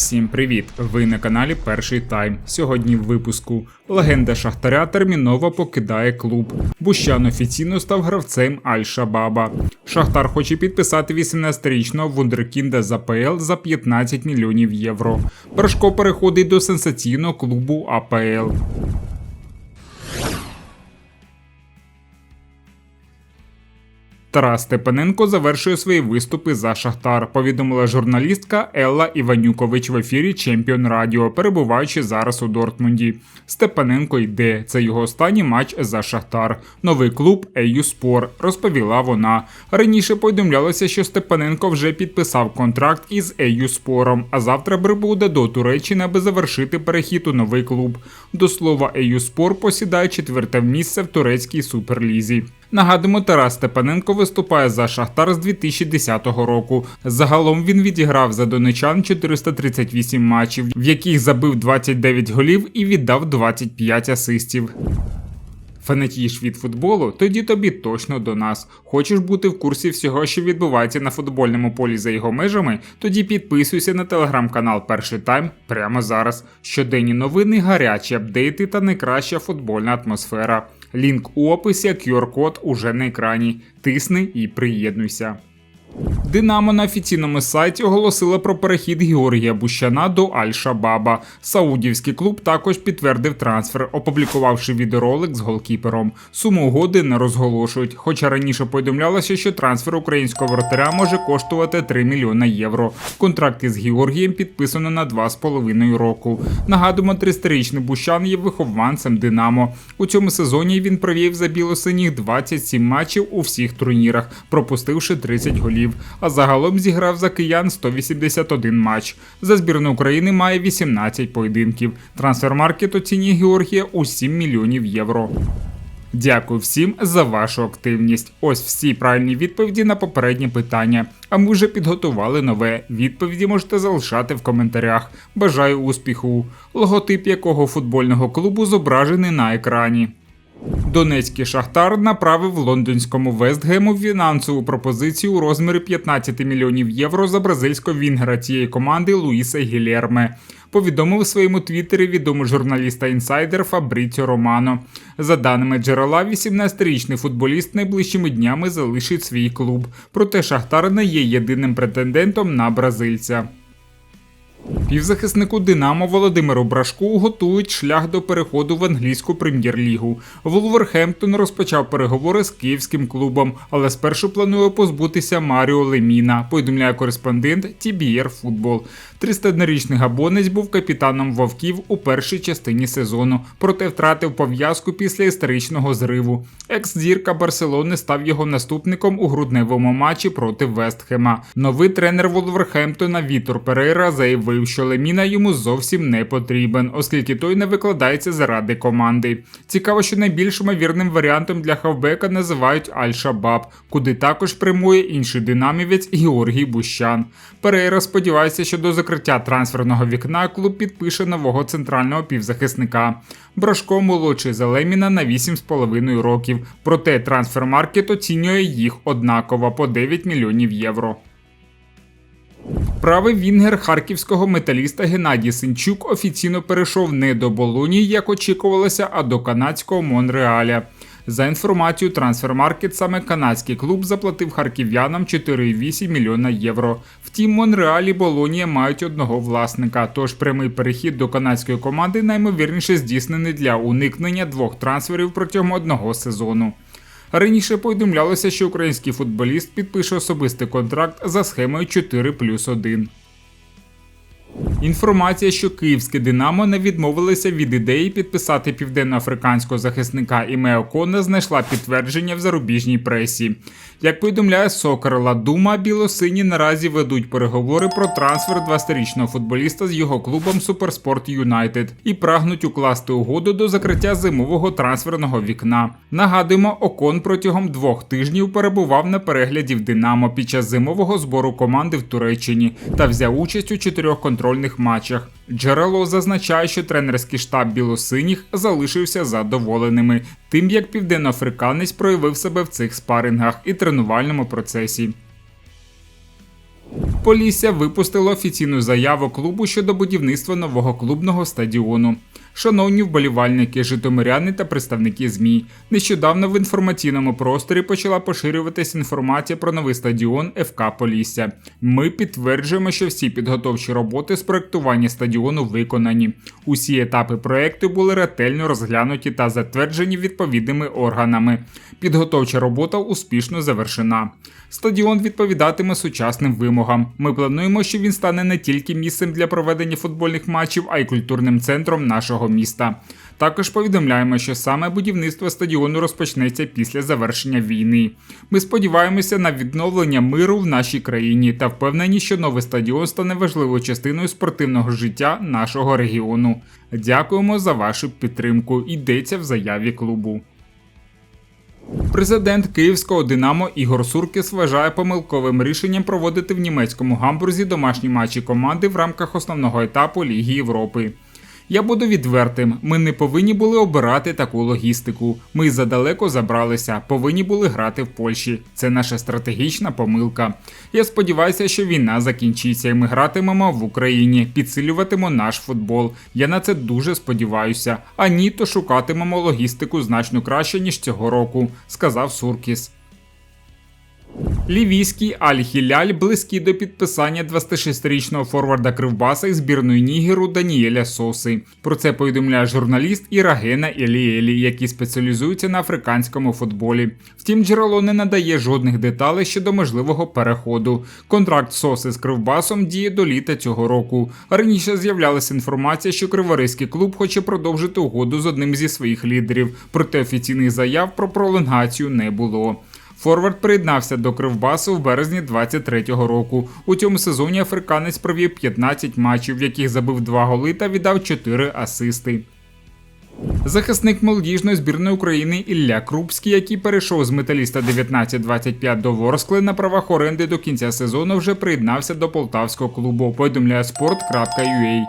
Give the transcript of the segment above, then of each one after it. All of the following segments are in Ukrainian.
Всім привіт! Ви на каналі Перший Тайм. Сьогодні в випуску легенда Шахтаря терміново покидає клуб. Бущан офіційно став гравцем Аль-Шабаба. Шахтар хоче підписати 18-річного вундеркінда з АПЛ за 15 мільйонів євро. Першко переходить до сенсаційного клубу АПЛ. Тарас Степаненко завершує свої виступи за Шахтар. Повідомила журналістка Елла Іванюкович в ефірі Чемпіон Радіо, перебуваючи зараз у Дортмунді. Степаненко йде. Це його останній матч за Шахтар. Новий клуб Ею Спор, розповіла вона. Раніше повідомлялося, що Степаненко вже підписав контракт із Ею Спором, а завтра прибуде до Туреччини, аби завершити перехід у новий клуб. До слова, Ею Спор посідає четверте місце в турецькій суперлізі. Нагадуємо, Тарас Степаненко виступає за Шахтар з 2010 року. Загалом він відіграв за донечан 438 матчів, в яких забив 29 голів і віддав 25 асистів. Фанатієш від футболу? Тоді тобі точно до нас. Хочеш бути в курсі всього, що відбувається на футбольному полі за його межами? Тоді підписуйся на телеграм-канал Перший Тайм прямо зараз. Щоденні новини, гарячі апдейти та найкраща футбольна атмосфера. Лінк у описі, QR-код уже на екрані. Тисни і приєднуйся. Динамо на офіційному сайті оголосила про перехід Георгія Бущана до Аль-Шабаба. Саудівський клуб також підтвердив трансфер, опублікувавши відеоролик з голкіпером. Суму угоди не розголошують, хоча раніше повідомлялося, що трансфер українського вратаря може коштувати 3 мільйона євро. Контракт із Георгієм підписано на 2,5 року. Нагадуємо, 30-річний Бущан є вихованцем Динамо. У цьому сезоні він провів за білосиніх 27 матчів у всіх турнірах, пропустивши 30 голів а загалом зіграв за киян 181 матч. За збірну України має 18 поєдинків. Трансфермаркет оцінює Георгія у 7 мільйонів євро. Дякую всім за вашу активність. Ось всі правильні відповіді на попередні питання. А ми вже підготували нове. Відповіді можете залишати в коментарях. Бажаю успіху. Логотип якого футбольного клубу зображений на екрані. Донецький шахтар направив лондонському Вестгему фінансову пропозицію у розмірі 15 мільйонів євро за бразильського вінгера цієї команди Луїса Гілєрме. Повідомив у своєму твіттері відомий журналіст та інсайдер Фабріціо Романо. За даними джерела, 18-річний футболіст найближчими днями залишить свій клуб. Проте Шахтар не є єдиним претендентом на бразильця. Півзахиснику Динамо Володимиру Брашку готують шлях до переходу в англійську прем'єр-лігу. Вулверхемптон розпочав переговори з київським клубом, але спершу планує позбутися Маріо Леміна. Повідомляє кореспондент TBR Футбол. 31-річний габонець був капітаном вовків у першій частині сезону, проте втратив пов'язку після історичного зриву. Екс-зірка Барселони став його наступником у грудневому матчі проти Вестхема. Новий тренер Вулверхемптона Вітор Перейра заявив, що Леміна йому зовсім не потрібен, оскільки той не викладається заради команди. Цікаво, що найбільш ймовірним варіантом для хавбека називають Аль-Шабаб, куди також прямує інший динамівець Георгій Бущан. Перейра сподівається, що до закриття трансферного вікна клуб підпише нового центрального півзахисника. Брошко молодший за Леміна на 8,5 років. Проте трансфермаркет оцінює їх однаково по 9 мільйонів євро. Правий вінгер харківського металіста Геннадій Синчук офіційно перейшов не до Болонії, як очікувалося, а до канадського Монреаля. За інформацією Трансфермаркет, саме канадський клуб заплатив харків'янам 4,8 мільйона євро. Втім, Монреаль і Болонія мають одного власника, тож прямий перехід до канадської команди наймовірніше здійснений для уникнення двох трансферів протягом одного сезону. Раніше повідомлялося, що український футболіст підпише особистий контракт за схемою 4 плюс 1. Інформація, що київське Динамо не відмовилося від ідеї підписати південноафриканського захисника Імео Кона, знайшла підтвердження в зарубіжній пресі. Як повідомляє Сокер Дума, білосині наразі ведуть переговори про трансфер 20-річного футболіста з його клубом Суперспорт Юнайтед і прагнуть укласти угоду до закриття зимового трансферного вікна. Нагадуємо, Окон протягом двох тижнів перебував на перегляді в Динамо під час зимового збору команди в Туреччині та взяв участь у чотирьох контрольних матчах. Джерело зазначає, що тренерський штаб білосиніх залишився задоволеними, тим як південноафриканець проявив себе в цих спарингах і тренувальному процесі. Полісся випустило офіційну заяву клубу щодо будівництва нового клубного стадіону. Шановні вболівальники, житомиряни та представники ЗМІ. Нещодавно в інформаційному просторі почала поширюватися інформація про новий стадіон ФК Полісся. Ми підтверджуємо, що всі підготовчі роботи з проектування стадіону виконані. Усі етапи проекту були ретельно розглянуті та затверджені відповідними органами. Підготовча робота успішно завершена. Стадіон відповідатиме сучасним вимогам. Ми плануємо, що він стане не тільки місцем для проведення футбольних матчів, а й культурним центром нашого міста. Також повідомляємо, що саме будівництво стадіону розпочнеться після завершення війни. Ми сподіваємося на відновлення миру в нашій країні та впевнені, що новий стадіон стане важливою частиною спортивного життя нашого регіону. Дякуємо за вашу підтримку. Йдеться в заяві клубу. Президент київського Динамо Ігор Суркіс вважає помилковим рішенням проводити в німецькому гамбурзі домашні матчі команди в рамках основного етапу Ліги Європи. Я буду відвертим. Ми не повинні були обирати таку логістику. Ми задалеко забралися, повинні були грати в Польщі. Це наша стратегічна помилка. Я сподіваюся, що війна закінчиться, і ми гратимемо в Україні, підсилюватимемо наш футбол. Я на це дуже сподіваюся. А ні, то шукатимемо логістику значно краще ніж цього року, сказав Суркіс. Лівійський Аль-Хіляль близький до підписання 26-річного форварда Кривбаса із збірної Нігеру Даніеля Соси. Про це повідомляє журналіст Ірагена Еліелі, який спеціалізується на африканському футболі. Втім, джерело не надає жодних деталей щодо можливого переходу. Контракт Соси з Кривбасом діє до літа цього року. Раніше з'являлася інформація, що Криворізький клуб хоче продовжити угоду з одним зі своїх лідерів, проте офіційних заяв про пролонгацію не було. Форвард приєднався до Кривбасу в березні 23-го року. У цьому сезоні африканець провів 15 матчів, в яких забив 2 голи та віддав 4 асисти. Захисник молодіжної збірної України Ілля Крупський, який перейшов з металіста 19-25 до Ворскли на правах оренди до кінця сезону, вже приєднався до полтавського клубу. Повідомляє sport.ua.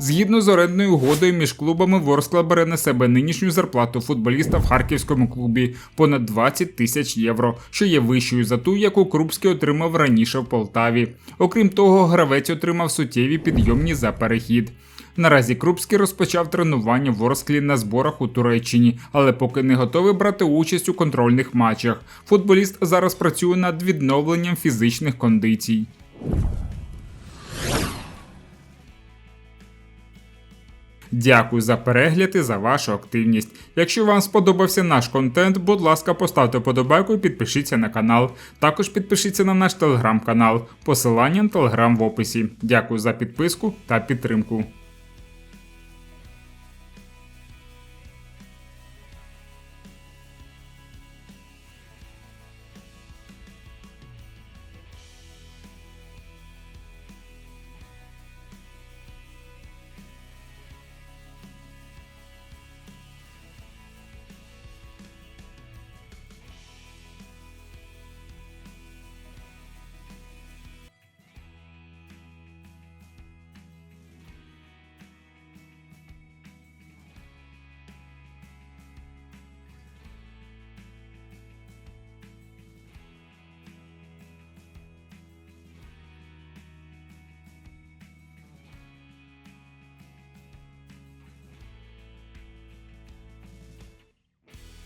Згідно з орендною угодою між клубами Ворскла бере на себе нинішню зарплату футболіста в харківському клубі понад 20 тисяч євро, що є вищою за ту, яку Крупський отримав раніше в Полтаві. Окрім того, гравець отримав суттєві підйомні за перехід. Наразі Крупський розпочав тренування в Ворсклі на зборах у Туреччині, але поки не готовий брати участь у контрольних матчах. Футболіст зараз працює над відновленням фізичних кондицій. Дякую за перегляд і за вашу активність. Якщо вам сподобався наш контент, будь ласка, поставте подобайку і підпишіться на канал. Також підпишіться на наш телеграм-канал. Посилання на телеграм в описі. Дякую за підписку та підтримку.